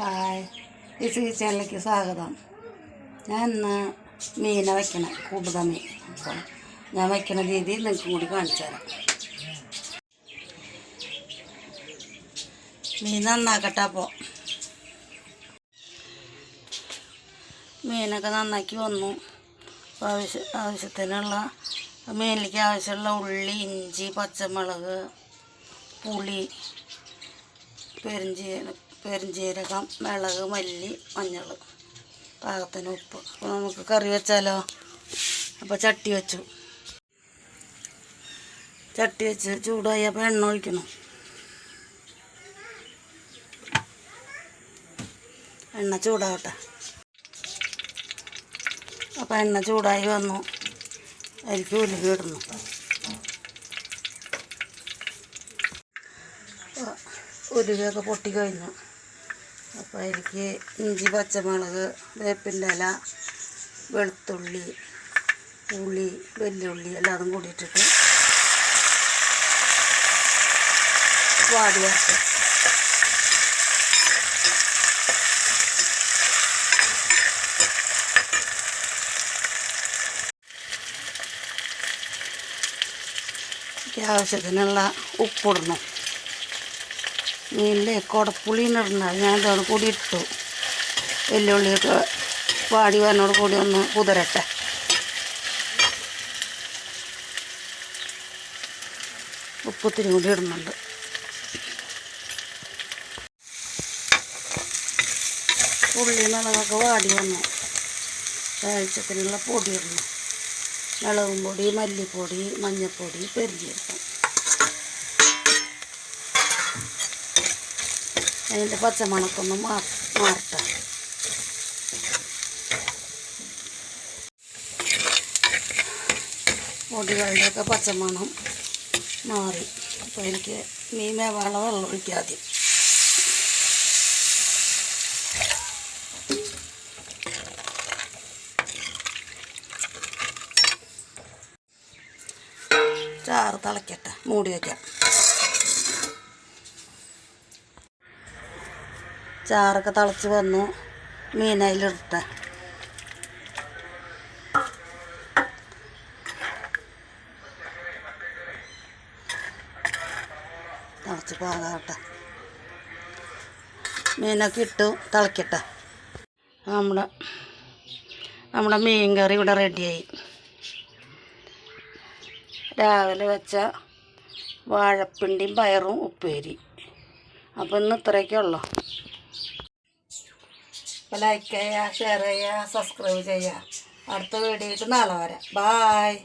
Hi ഈ C ചാനലിലേക്ക് സ്വാഗതം. ഞാൻ ഇന്ന് മീനെ വയ്ക്കണം കൂടുതൽ മീൻ. അപ്പോൾ ഞാൻ വയ്ക്കുന്ന രീതി നിങ്ങൾക്ക് കൂടി കാണിച്ചു തരാം. മീൻ നന്നാക്കട്ടെ അപ്പോൾ മീനൊക്കെ നന്നാക്കി വന്നു. ആവശ്യ ആവശ്യത്തിനുള്ള മീനിലേക്ക് ആവശ്യമുള്ള ഉള്ളി ഇഞ്ചി പച്ചമുളക് പുളി പെരിഞ്ചീരകം പെരിഞ്ചീരകം മിളക് മല്ലി മഞ്ഞൾ പാകത്തിന് ഉപ്പ്. അപ്പോൾ നമുക്ക് കറി വെച്ചാലോ? അപ്പോൾ ചട്ടി വെച്ചു. ചട്ടി വെച്ച് ചൂടായി അപ്പോൾ എണ്ണ ഒഴിക്കണം. എണ്ണ ചൂടാവട്ടെ. അപ്പോൾ എണ്ണ ചൂടായി വന്നു. അതിലേക്ക് ഉലുവ ഇടുന്നു അപ്പോൾ പൊട്ടിക്കഴിഞ്ഞു പൊട്ടി കഴിഞ്ഞു. അപ്പോൾ എനിക്ക് ഇഞ്ചി പച്ചമുളക് വേപ്പിന്റെ ഇല വെളുത്തുള്ളി ഉള്ളി വെല്ലുള്ളി എല്ലാതും കൂടിയിട്ടിട്ട് വാടി വരട്ടും. ആവശ്യത്തിനുള്ള ഉപ്പിടണം. മീനിൽ കുടപ്പുളീന്ന് ഇടണം ഞാൻ ഇതോട് കൂടി ഇട്ടു. വെല്ലുള്ളിയൊക്കെ വാടി വന്നോട് കൂടി ഒന്ന് കുതിരട്ടെ. ഉപ്പത്തിരി കൂടി ഇടുന്നുണ്ട്. ഉള്ളി മുളകൊക്കെ വാടി വന്നു. ആവശ്യത്തിനുള്ള പൊടി ഇടണം. മുളകും പൊടി മല്ലിപ്പൊടി മഞ്ഞൾപ്പൊടി പെരിഞ്ചീരകം. അതിന്റെ പച്ചമണക്കൊന്ന് മാ മാറട്ടെ. പൊടികളുടെയൊക്കെ പച്ചമണം മാറി. അപ്പോൾ എനിക്ക് മീൻ വെള്ളം വെള്ളം ഒഴിക്കാതെ ചാറ് തിളയ്ക്കട്ടെ മൂടി വയ്ക്കാം ചാറൊക്കെ തിളച്ച് വന്നു മീൻ അതിലിടട്ടെ തിളച്ച് പാകാവട്ടെ മീനൊക്കെ ഇട്ടു തിളക്കട്ടെ. നമ്മുടെ നമ്മുടെ മീൻ കറി ഇവിടെ റെഡിയായി. രാവിലെ വെച്ച വാഴപ്പിണ്ടിയും പയറും ഉപ്പേരി. അപ്പം ഇന്ന് ഇത്രയൊക്കെ ഉള്ളു. ലൈക്ക് ചെയ്യുക ഷെയർ ചെയ്യുക സബ്സ്ക്രൈബ് ചെയ്യുക അടുത്ത വീഡിയോയിട്ട് നാളെ വരാം. ബായ്